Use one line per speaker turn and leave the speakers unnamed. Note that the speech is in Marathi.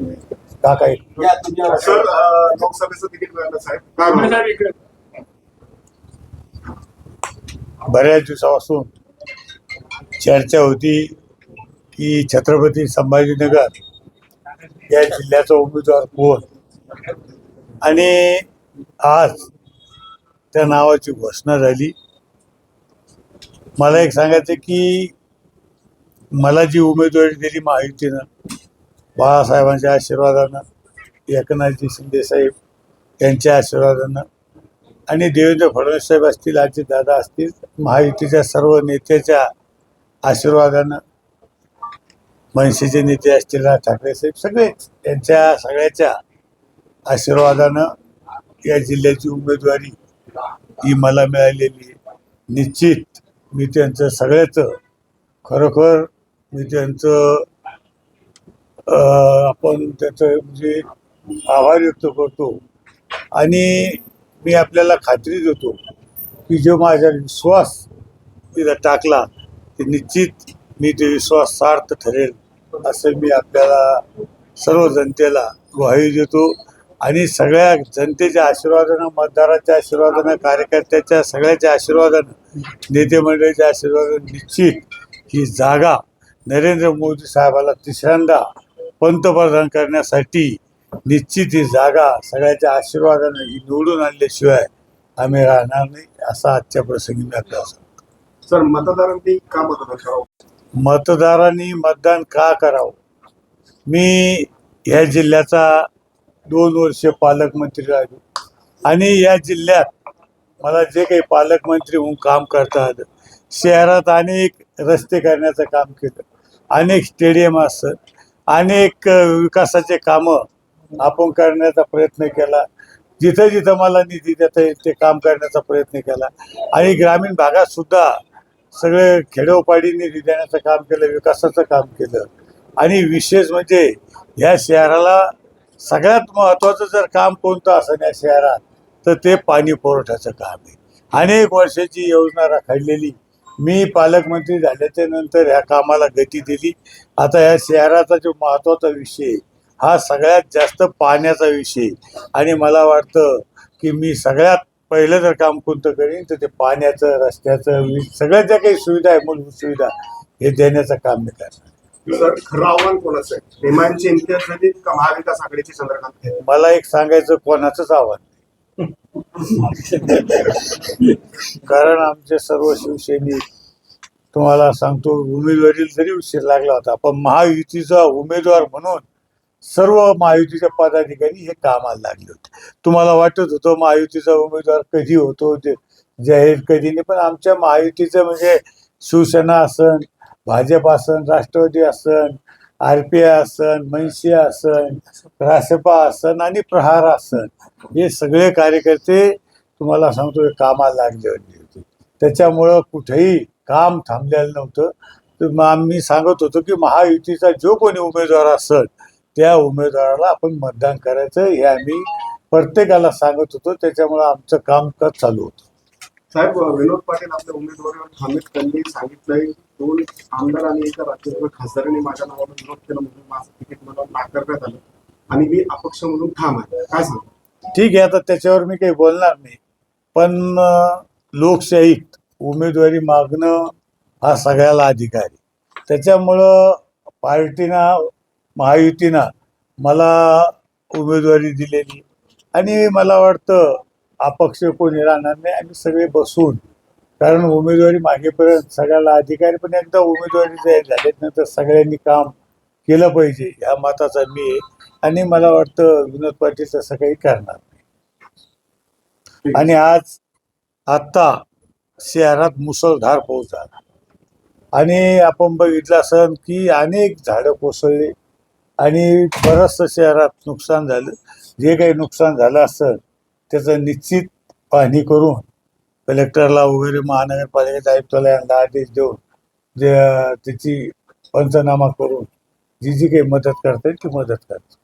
का काही
सर लोकसभेचं तिकीट मिळालं साहेब. काय म्हणता?
बऱ्याच दिवसापासून चर्चा होती की छत्रपती संभाजीनगर या जिल्ह्याचा उमेदवार कोण? आणि आज त्या नावाची घोषणा झाली. मला एक सांगायचं की मला जी उमेदवारी दिली महायुतीनं बाळासाहेबांच्या आशीर्वादानं एकनाथजी शिंदेसाहेब यांच्या आशीर्वादानं आणि देवेंद्र फडणवीस साहेब असतील अजित दादा असतील महायुतीच्या सर्व नेत्याच्या आशीर्वादानं मनसेचे नेते असतील राज ठाकरे साहेब सगळेच यांच्या सगळ्याच्या आशीर्वादानं या जिल्ह्याची उमेदवारी ही मला मिळालेली निश्चित मी त्यांचं सगळ्याचं खरोखर मी त्यांचं आपण त्याचं म्हणजे आभार व्यक्त करतो. आणि मी आपल्याला खात्री देतो की जो माझा विश्वास तिथं टाकला ते निश्चित मी ते विश्वास सार्थ ठरेल असं मी आपल्याला सर्व जनतेला ग्वाही देतो. आणि सगळ्या जनतेच्या आशीर्वादानं मतदाराच्या आशीर्वादानं कार्यकर्त्याच्या सगळ्याच्या आशीर्वादानं नेते मंडळीच्या आशीर्वादानं निश्चित ही जागा नरेंद्र मोदी साहेबाला तिसऱ्यांदा पंतप्रधान करण्यासाठी निश्चित ही जागा सगळ्याच्या आशीर्वादानं ही निवडून आणल्याशिवाय आम्ही राहणार नाही असा आजच्या प्रसंगी मी आपल्याला सांगतो.
सर मतदारांनी का मतदान करावं?
मतदारांनी मतदान का करावं? मी ह्या जिल्ह्याचा दोन वर्ष पालकमंत्री राहिलो आणि या जिल्ह्यात मला जे काही पालकमंत्री म्हणून काम करता आलं शहरात अनेक रस्ते करण्याचं काम केलं अनेक स्टेडियम असत अनेक विकासाचे कामं आपण करण्याचा प्रयत्न केला. जिथं जिथं मला निधी देता येईल ते काम करण्याचा प्रयत्न केला. आणि ग्रामीण भागात सुद्धा सगळे खेडोपाडी निधी देण्याचं काम केलं विकासाचं काम केलं. आणि विशेष म्हणजे ह्या शहराला सगळ्यात महत्त्वाचं जर काम कोणतं असेल या शहरात तर ते पाणी पुरवठ्याचं काम आहे. अनेक वर्षाची योजना राखडलेली मी पालकमंत्री झाल्याच्यानंतर ह्या कामाला गती दिली आता या शहराचा जो महत्त्वाचा विषय हा सगळ्यात जास्त पाण्याचा विषय. आणि मला वाटतं की मी सगळ्यात पहिलं जर काम कोणतं करीन तर ते पाण्याचं रस्त्याचं वीज सगळ्या ज्या काही सुविधा आहे मूलभूत सुविधा हे देण्याचं काम मी करणार
सर खरं आव्हान कोणाचं आहे हेमांची इम्तियाज झाली का महाविकास आघाडीची चंद्रकांत खैरे?
मला एक सांगायचं कोणाचंच आव्हान कारण आमचे सर्व शिवसैनिक तुम्हाला सांगतो उमेदवारी जरी उशीर लागला होता पण महायुतीचा उमेदवार म्हणून सर्व महायुतीच्या पदाधिकारी हे कामाला लागले होते. तुम्हाला वाटत होतं महायुतीचा उमेदवार कधी होतो जाहीर कधी नाही पण आमच्या महायुतीचं म्हणजे शिवसेना असन भाजप असन राष्ट्रवादी असन आर पी आय आसन रासपा आसन आणि प्रहार आसन हे सगळे कार्यकर्ते तुम्हाला सांगतो कामाला लागले होते. त्याच्यामुळं कुठेही काम थांबलेलं नव्हतं. तर मग आम्ही सांगत होतो की महायुतीचा जो कोणी उमेदवार असेल त्या उमेदवाराला आपण मतदान करायचं हे आम्ही प्रत्येकाला सांगत होतो. त्याच्यामुळं आमचं कामकाज चालू होतं.
साहेब विनोद पाटील आपल्या उमेदवारीवर ठाण्यात त्यांनी सांगितलंय दोन आमदार आणि एका राज्यसभा खासदारांनी माझ्या नावाला विरोध केला म्हणून माझं तिकीट मला नाकारण्यात आलं आणि मी अपक्ष म्हणून ठाम आहे. काय सांगतो
ठीक आहे आता त्याच्यावर मी काही बोलणार नाही. पण लोकशाहीत उमेदवारी मागणं हा सगळ्याला अधिकार. आहे त्याच्यामुळं पार्टीनं महायुतीनं मला उमेदवारी दिलेली. आणि मला वाटतं अपक्ष कोणी राहणार नाही आम्ही सगळे बसून कारण उमेदवारी मागेपर्यंत सगळ्याला अधिकारी पण एकदा उमेदवारी जाहीर नंतर सगळ्यांनी काम केलं पाहिजे या मताचा मी आहे. आणि मला वाटतं विनोद पाटील तसं काही करणार नाही. आणि आज आत्ता शहरात मुसळधार पाऊस झाला. आणि आपण बघितलं असं की अनेक झाडं कोसळली. आणि बरंचसं शहरात नुकसान झालं. जे काही नुकसान झालं असेल त्याचं निश्चित पाहणी करून कलेक्टरला वगैरे महानगरपालिकेच्या आयुक्ताला यांना आदेश देऊन जे त्याची पंचनामा करून जी जी काही मदत करता येईल ती मदत करते